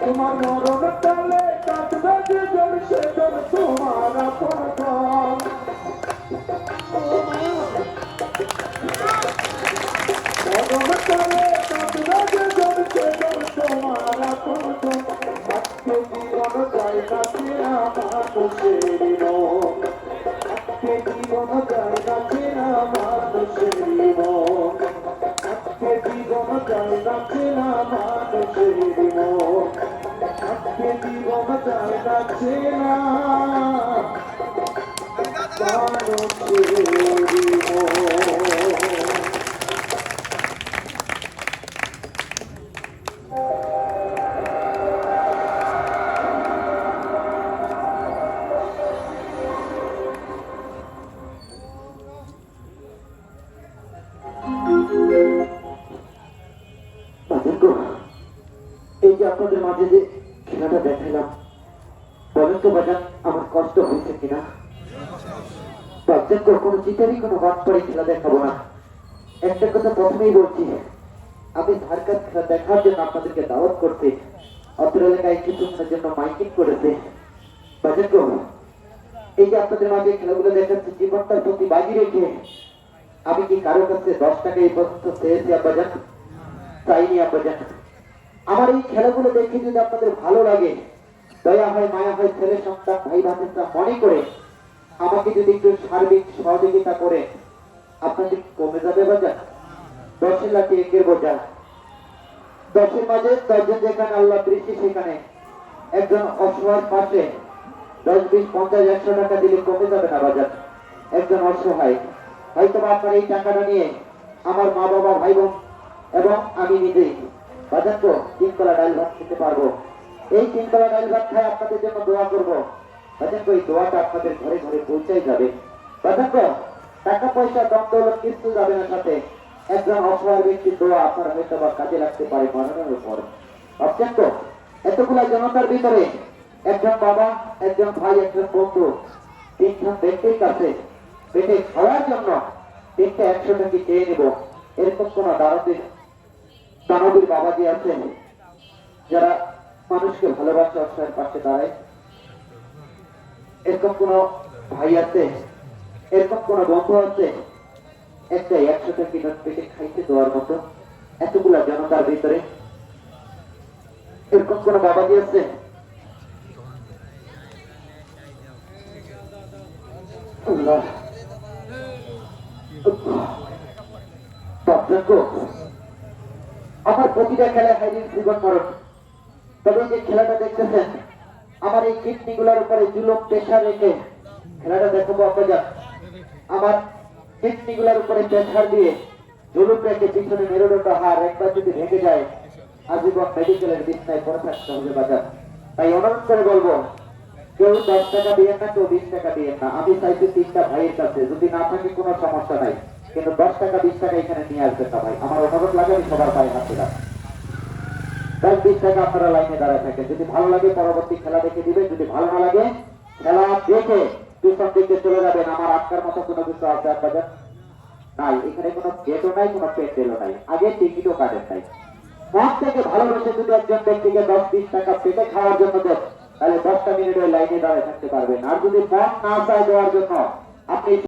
তোমার মরণ কালে কাটবে যে জল সে জল তোমার আপন জন। মরণ কালে কাটবে যে জল সে জল তোমার আপন জন। জীবন যায় না চেনা এই যে আপনাদের মাঝে খেলাটা দেখালাম। বলেন তো বাজান, আমার কষ্ট হয়েছে কিনা? বাচ্চার কোনো চিতারই কোনো বাদ পরে খেলা দেখাবো না। একটা কথা প্রথমেই বলছি, আমি ধারকার খেলা দেখার জন্য আপনাদেরকে দাওয়াত করতে অত্র এলাকায় কিছুক্ষণের জন্য মাইকিং করেছে। বাজান এই যে আপনাদের মাঝে খেলাগুলো দেখাচ্ছি, জীবনটার প্রতি বাজি রেখে আমি কি কারও কাছে দশ টাকা এই পর্যন্ত চেয়েছি আব্বাজান? চাইনি আব্বাজান। আমার এই খেলাগুলো দেখে যদি আপনাদের ভালো লাগে, দয়া হয়, মায়া হয়, ছেলে সন্তান, ভাই ভাতিটা মনে করে আমাকে যদি একটু সার্বিক সহযোগিতা করে, আপনাদের কমে যাবে বাজার? দশের লাখে একের বোঝা। দশের মাঝে দশজন যেখানে আল্লাহ দৃষ্টি সেখানে একজন অসহায় পাশে দশ, বিশ, পঞ্চাশ, একশো টাকা দিলে কমে যাবে না বাজার। একজন অসহায়। হয়তো আপনার এই টাকাটা নিয়ে আমার মা বাবা ভাই বোন এবং আমি নিজেই বাজার তো তিন কলা ডাল ভাত খেতে পারব। এই তিন কলা ডাল ভাত খাই আপনাদের জন্য দোয়া করব। বাজার তো এই দোয়াটা আপনাদের ঘরে ঘরে পৌঁছাই যাবে। বাজার তো টাকা পয়সা দম দৌলত কিছু যাবে না সাথে। একজন অসহায় ব্যক্তির দোয়া আপনার হয়তো বা কাজে লাগতে পারে মরণের উপর। ভাবছেন তো এতগুলা জনতার ভিতরে একজন বাবা, একজন ভাই, একজন বন্ধু, তিনজন ব্যক্তির কাছে পেটে খাওয়ার জন্য তিনটা একশো টাকা চেয়ে নেব? এরকম কোন দানবীর দানবীর বাবাজি আছেন, যারা মানুষকে ভালোবাসে, অসহায়ের পাশে দাঁড়ায়। এরকম কোন ভাই আছে, এরকম কোন বন্ধু আছে? একটা একশো টাকা নোট পেটে খাইতে দেওয়ার মতো, এতগুলা জনতার ভিতরে। এরকম কোন বাবাজি আছে? আল্লাহ। প্রতিটা খেলায় হাইরিন জীবন মরণ তবে যে খেলাটা দেখতেছেন, আমার এই কিডনি গুলার উপরে জুলুম পেশা রেখে খেলাটা দেখাবো আপনারা আমার কিডনিগুলোর উপরে প্রেশার দিয়ে জলুপ রেখে পিছনে মেরুদণ্ড হার একবার যদি ভেঙে যায়, আজীবন মেডিকেলের বিছনায় পড়ে থাকতে হবে বাজার। তাই অনুরোধ করে বলব, কেউ দশ টাকা দিয়ে না, কেউ বিশ টাকা দিয়ে না। আমি চাইছি তিনটা ভাইয়ের কাছে, যদি না থাকে কোনো সমস্যা নাই। কিন্তু দশ টাকা, বিশ টাকা এখানে নিয়ে আসবেন না ভাই আমার অনুরোধ লাগে আমি সবার পায়ে হাত দিলাম। দশ, বিশ টাকা আপনারা লাইনে দাঁড়ায় থাকেন। যদি ভালো লাগে, পরবর্তী খেলা দেখে দিবেন। যদি ভালো না লাগে, খেলা দেখে পিছন দিকে চলে যাবেন। আমার আটকার মতো কোনো কিছু আছে, আপনাদের? নাই। এখানে কোনো গেটও নাই, কোনো প্যান্ডেলও নাই। আগে টিকিটও কাটেন নাই। মন থেকে ভালোবেসে যদি একজন ব্যক্তিকে দশ, বিশ টাকা পেটে খাওয়ার জন্য দেন, তাহলে দশটা মিনিট ওই লাইনে দাঁড়িয়ে থাকতে পারবেন। আর যদি মন না চায় দেওয়ার জন্য, আপনি